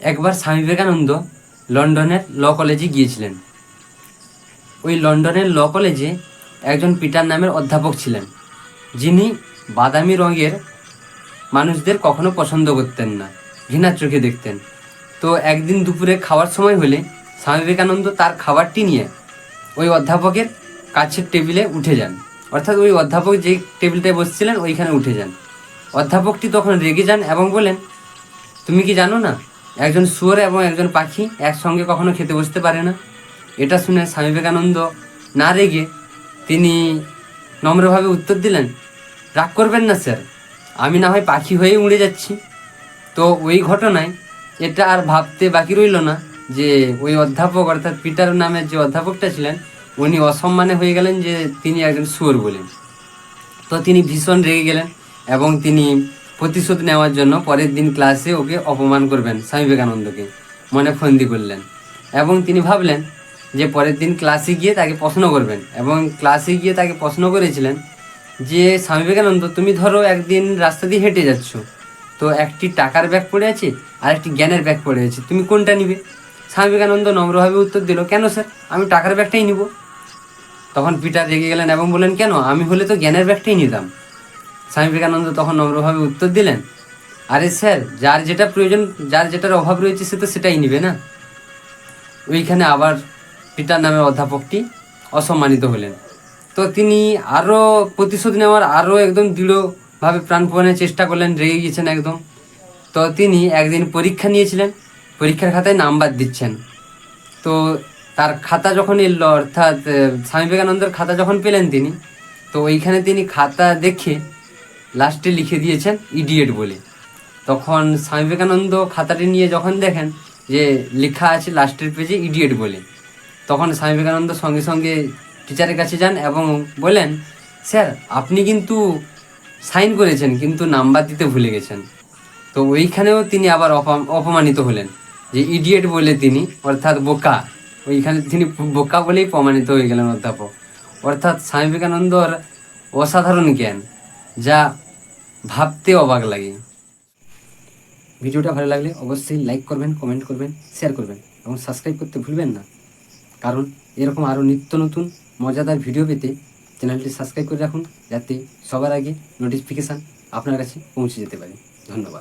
একবার স্বামী বিবেকানন্দ লন্ডনের ল কলেজে গিয়েছিলেন। ওই লন্ডনের ল কলেজে একজন পিটার নামের অধ্যাপক ছিলেন, যিনি বাদামি রঙের মানুষদের কখনো পছন্দ করতেন না ঘৃণার চোখে দেখতেন। তো একদিন দুপুরে খাওয়ার সময় হলে স্বামী বিবেকানন্দ তার খাবারটি নিয়ে ওই অধ্যাপকের কাছের টেবিলে উঠে যান। অর্থাৎ ওই অধ্যাপক যে টেবিলটায় বসছিলেন, ওইখানে উঠে যান। অধ্যাপকটি তখন রেগে যান এবং বলেন, তুমি কি জানো না একজন শুয়োর এবং একজন পাখি একসঙ্গে কখনো খেতে বসতে পারে না। এটা শুনে স্বামী বিবেকানন্দ না রেগে তিনি নম্রভাবে উত্তর দিলেন, রাগ করবেন না, স্যার। আমি না হয় পাখি হয়েই উড়ে যাচ্ছি। তো ওই ঘটনায় এটা আর ভাবতে বাকি রইল না যে ওই অধ্যাপক অর্থাৎ পিটার নামের যে অধ্যাপকটা ছিলেন, উনি অসম্মানে হয়ে গেলেন যে তিনি একজন শুয়োর বলেন। তো তিনি ভীষণ রেগে গেলেন এবং তিনি প্রতিশোধ নেওয়ার জন্য পরের দিন ক্লাসে ওকে অপমান করবেন স্বামী বিবেকানন্দকে। মনে ফন্দি করলেন। এবং তিনি ভাবলেন যে পরের দিন ক্লাসে গিয়ে তাকে প্রশ্ন করবেন। এবং ক্লাসে গিয়ে তাকে প্রশ্ন করেছিলেন যে, স্বামী বিবেকানন্দ, তুমি ধরো একদিন রাস্তা দিয়ে হেঁটে যাচ্ছ। তো একটি টাকার ব্যাগ পড়ে আছে আর একটি জ্ঞানের ব্যাগ পড়ে আছে। তুমি কোনটা নিবে? স্বামী বিবেকানন্দ নম্রভাবে উত্তর দিল, কেন স্যার? আমি টাকার ব্যাগটাই নিব। তখন পিটার রেগে গেলেন এবং বললেন, কেন? আমি হলে তো জ্ঞানের ব্যাগটাই নিতাম। স্বামী বিবেকানন্দ তখন নম্রভাবে উত্তর দিলেন, আরে স্যার, যার যেটা প্রয়োজন, যার যেটার অভাব রয়েছে সে তো সেটাই নিবে না? ওইখানে আবার পিটার নামের অধ্যাপকটি অসম্মানিত হলেন। তো তিনি আরও প্রতিশোধ নেওয়ার আরও একদম দৃঢ়ভাবে প্রাণপণে চেষ্টা করলেন, রেগে গিয়েছেন একদম। তো তিনি একদিন পরীক্ষা নিয়েছিলেন, পরীক্ষার খাতায় নাম্বার দিচ্ছেন। তো তার খাতা যখন এলো, অর্থাৎ স্বামী বিবেকানন্দের খাতা যখন পেলেন তিনি, তো ওইখানে তিনি খাতা দেখে লাস্টে লিখে দিয়েছেন ইডিয়েট বলে। তখন স্বামী বিবেকানন্দ খাতাটি নিয়ে যখন দেখেন যে লেখা আছে লাস্টের পেজে ইডিয়েট বলে, তখন স্বামী বিবেকানন্দ সঙ্গে সঙ্গে টিচারের কাছে যান এবং বলেন, স্যার, আপনি কিন্তু সাইন করেছেন, কিন্তু নাম্বার দিতে ভুলে গেছেন। তো ওইখানেও তিনি আবার অপম- অপমানিত হলেন যে ইডিয়েট বলে তিনি, অর্থাৎ বোকা। ওইখানে তিনি বোকা বলেই প্রমাণিত হয়ে গেলেন অধ্যাপক। অর্থাৎ স্বামী বিবেকানন্দর অসাধারণ জ্ঞান। যা ভাবতে অবাক লাগে। ভিডিওটা ভালো লাগলে অবশ্যই লাইক করবেন কমেন্ট করবেন শেয়ার করবেন এবং সাবস্ক্রাইব করতে ভুলবেন না। কারণ এরকম আরও নিত্য নতুন মজাদার ভিডিও পেতে চ্যানেলটি সাবস্ক্রাইব করে রাখুন, যাতে সবার আগে নোটিফিকেশান আপনার কাছে পৌঁছে যেতে পারে। ধন্যবাদ।